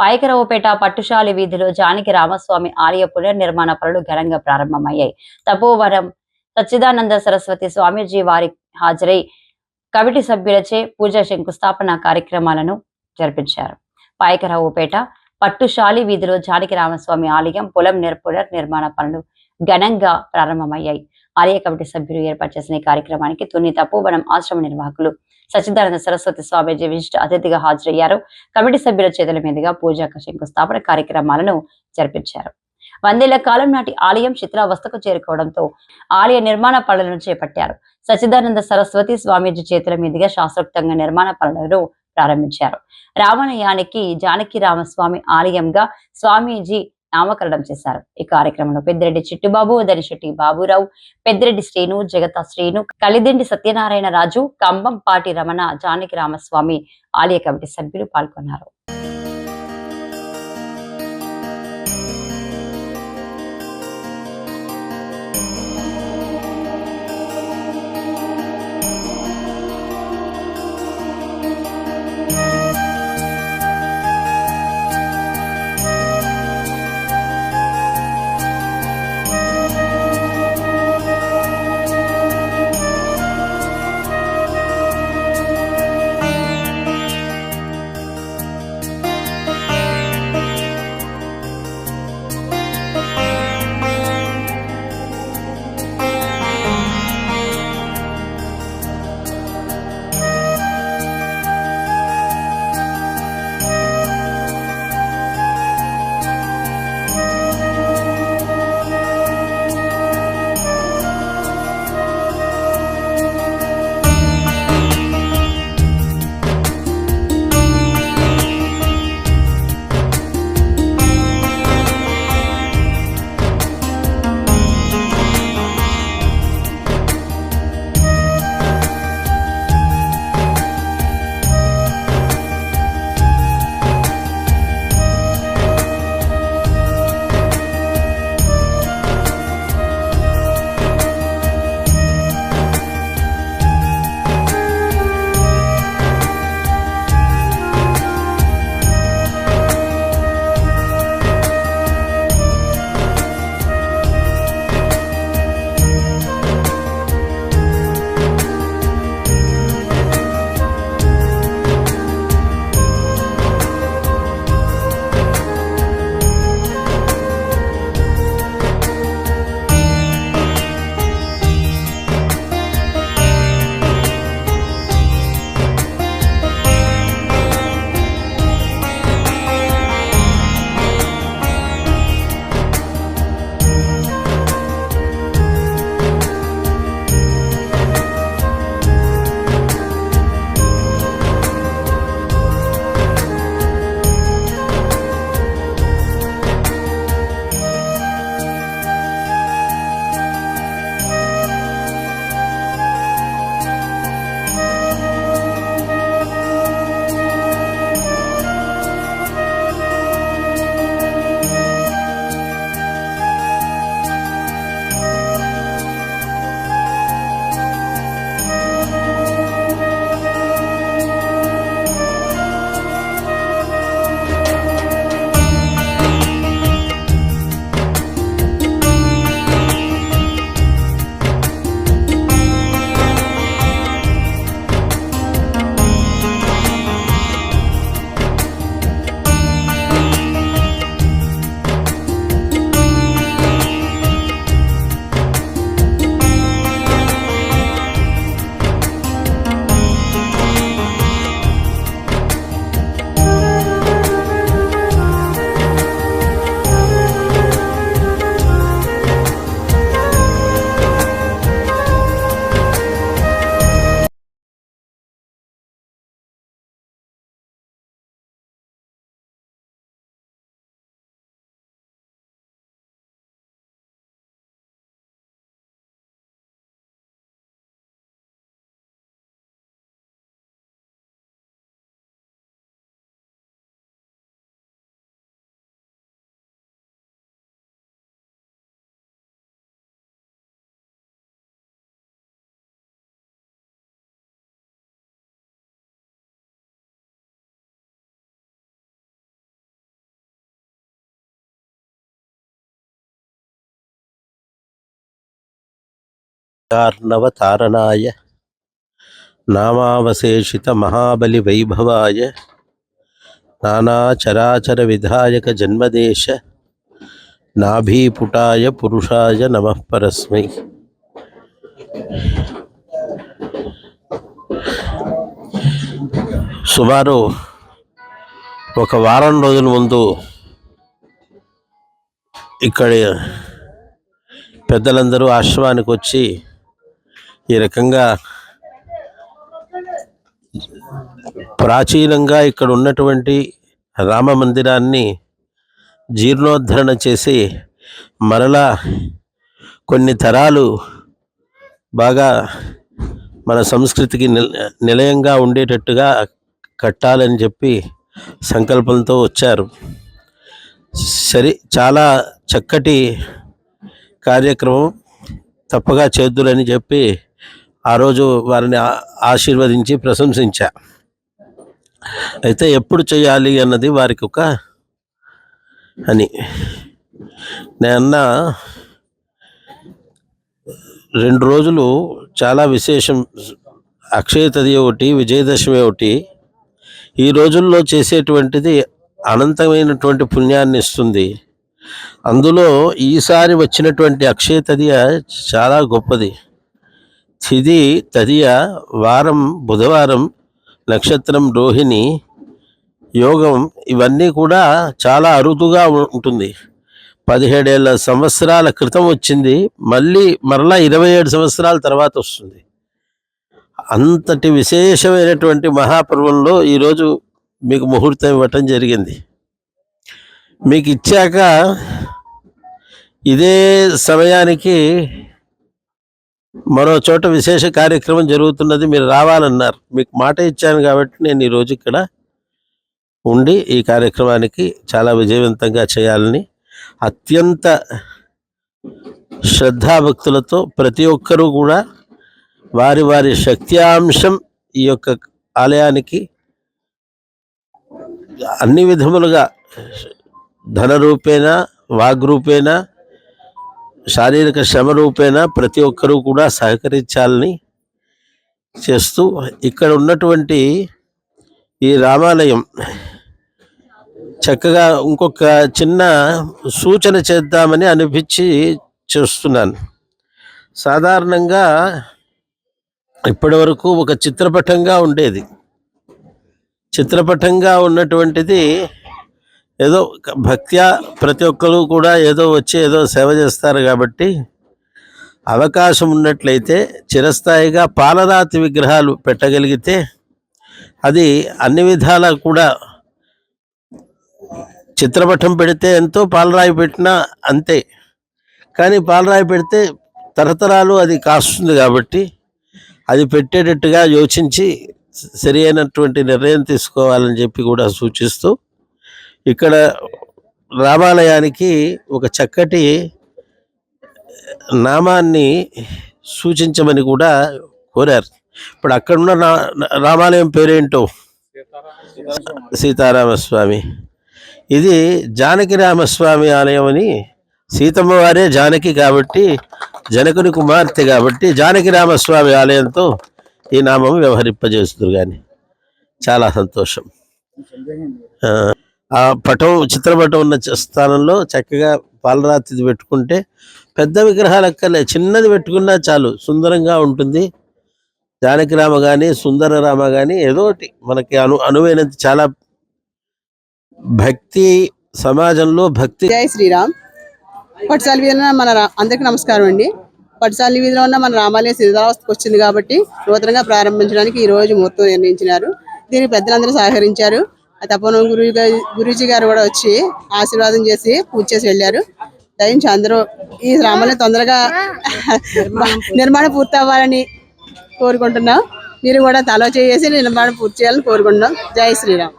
పాయకరావుపేట పట్టుశాలి వీధిలో జానకి రామస్వామి ఆలయ పునర్నిర్మాణ పనులు ఘనంగా ప్రారంభమయ్యాయి. తపోవనం సచ్చిదానంద సరస్వతి స్వామీజీ వారి హాజరై కమిటీ సభ్యులచే పూజా శంకుస్థాపన కార్యక్రమాలను జరిపించారు. పాయకరావుపేట పట్టుశాలి వీధిలో జానకి రామస్వామి ఆలయం పొలం నిర్ పునర్నిర్మాణ పనులు ఘనంగా ప్రారంభమయ్యాయి. ఆలయ కమిటీ సభ్యులు ఏర్పాటు చేసిన ఈ కార్యక్రమానికి తుని తపోవనం ఆశ్రమ నిర్వాహకులు సచిదానంద సరస్వతి స్వామీజీ విశిష్ట అతిథిగా హాజరయ్యారు. కమిటీ సభ్యుల చేతుల మీదుగా పూజా శంకుస్థాపన కార్యక్రమాలను జరిపించారు. వందేళ్ళ కాలం నాటి ఆలయం శిథిలావస్థకు చేరుకోవడంతో ఆలయ నిర్మాణ పనులను చేపట్టారు. సచిదానంద సరస్వతి స్వామీజీ చేతుల మీదుగా శాస్త్రోక్తంగా నిర్మాణ పనులను ప్రారంభించారు. రామణయానికి జానకి రామస్వామి ఆలయంగా స్వామీజీ నామకరణం చేశారు. ఈ కార్యక్రమంలో పెద్దిరెడ్డి చిట్టుబాబు దరిశెట్టి బాబురావు పెద్దిరెడ్డి శ్రీను జగత శ్రీను కలిదిండి సత్యనారాయణ రాజు కంబంపాటి రమణ జానకి రామస్వామి ఆలయ కమిటీ సభ్యులు పాల్గొన్నారు. కార్ణవతారణాయ నామావశేషిత మహాబలి వైభవాయ నానాచరాచర విధాయక జన్మదేశ నాభీపుటాయ పురుషాయ నమఃపరస్మై సుమారు ఒక వారం రోజుల ముందు ఇక్కడ పెద్దలందరూ ఆశ్రమానికి వచ్చి ఈ రకంగా ప్రాచీనంగా ఇక్కడ ఉన్నటువంటి రామ మందిరాన్ని జీర్ణోద్ధరణ చేసి మరలా కొన్ని తరాలు బాగా మన సంస్కృతికి నిల- నిలయంగా ఉండేటట్టుగా కట్టాలని చెప్పి సంకల్పంతో వచ్చారు. సరే చాలా చక్కటి కార్యక్రమం తప్పగా చేద్దురని చెప్పి ఆ రోజు వారిని ఆశీర్వదించి ప్రశంసించా. అయితే ఎప్పుడు చేయాలి అన్నది వారికి ఒక అని. నేన్న రెండు రోజులు చాలా విశేషం. అక్షయ తది ఒకటి విజయదశమి ఒకటి. ఈ రోజుల్లో చేసేటువంటిది అనంతమైనటువంటి పుణ్యాన్ని ఇస్తుంది. అందులో ఈసారి వచ్చినటువంటి అక్షయ తదియ చాలా గొప్పది. తిది తదియ వారం బుధవారం నక్షత్రం రోహిణి యోగం ఇవన్నీ కూడా చాలా అరుదుగా ఉంటుంది. పదిహేడేళ్ళ సంవత్సరాల క్రితం వచ్చింది. మళ్ళీ మరలా ఇరవై ఏడు సంవత్సరాల తర్వాత వస్తుంది. అంతటి విశేషమైనటువంటి మహాపర్వంలో ఈరోజు మీకు ముహూర్తం ఇవ్వటం జరిగింది. మీకు ఇచ్చాక ఇదే సమయానికి మరో చోట విశేష కార్యక్రమం జరుగుతున్నది. మీరు రావాలన్నారు. మీకు మాట ఇచ్చాను కాబట్టి నేను ఈరోజు ఇక్కడ ఉండి ఈ కార్యక్రమానికి చాలా విజయవంతంగా చేయాలని అత్యంత శ్రద్ధాభక్తులతో ప్రతి ఒక్కరూ కూడా వారి వారి శక్త్యాంశం ఈ యొక్క ఆలయానికి అన్ని విధములుగా ధన రూపేణ వాగ్రూపేణ శారీరక శ్రమ రూపేణ ప్రతి ఒక్కరూ కూడా సహకరించాలని చేస్తూ ఇక్కడ ఉన్నటువంటి ఈ రామాలయం చక్కగా ఇంకొక చిన్న సూచన చేద్దామని అనిపించి చేస్తున్నాను. సాధారణంగా ఇప్పటి వరకు ఒక చిత్రపటంగా ఉండేది. చిత్రపటంగా ఉన్నటువంటిది ఏదో భక్త్యా ప్రతి ఒక్కరు కూడా ఏదో వచ్చి ఏదో సేవ చేస్తారు కాబట్టి అవకాశం ఉన్నట్లయితే చిరస్థాయిగా పాలరాతి విగ్రహాలు పెట్టగలిగితే అది అన్ని విధాలా కూడా చిత్రపటం పెడితే ఎంతో పాలరాయి పెట్టినా అంతే. కానీ పాలరాయి పెడితే తరతరాలు అది కాస్తుంది కాబట్టి అది పెట్టేటట్టుగా యోచించి సరి అయినటువంటి నిర్ణయం తీసుకోవాలని చెప్పి కూడా సూచిస్తూ ఇక్కడ రామాలయానికి ఒక చక్కటి నామాన్ని సూచించమని కూడా కోరారు. ఇప్పుడు అక్కడున్న రా- రామాలయం పేరేంటో? సీతారామస్వామి. ఇది జానకి రామస్వామి ఆలయం అని సీతమ్మ వారే జానకి కాబట్టి జనకుని కుమార్తె కాబట్టి జానకి రామస్వామి ఆలయంతో ఈ నామం వ్యవహరింపజేస్తున్నారు కానీ చాలా సంతోషం. ఆ, పటం చిత్రపటం ఉన్న స్థానంలో చక్కగా పాలరాతిది పెట్టుకుంటే పెద్ద విగ్రహాలు అక్కర్లే. చిన్నది పెట్టుకున్నా చాలు. సుందరంగా ఉంటుంది. జానకి రామ కానీ సుందర రామ కానీ ఏదో ఒకటి మనకి అను అనువైనది. చాలా భక్తి సమాజంలో భక్తి జై శ్రీరామ్. పట్టుసాలి వీధిలో మన అందరికి నమస్కారం అండి. పట్టుసాలి వీధిలో ఉన్న మన రామాలయం శిథిలావస్థకు వచ్చింది కాబట్టి నూతనంగా ప్రారంభించడానికి ఈ రోజు ముహూర్తం నిర్ణయించినారు. దీనికి పెద్దలందరూ సహకరించారు. ఆ గురు గురూజీ గారు కూడా వచ్చి ఆశీర్వాదం చేసి పూజ చేసి వెళ్ళారు. దయించి అందరూ ఈ రామాలయం తొందరగా నిర్మాణం పూర్తి అవ్వాలని కోరుకుంటున్నాం. మీరు కూడా తలో చేసి నిర్మాణం పూర్తి చేయాలని కోరుకుంటున్నాం. జై శ్రీరామ్.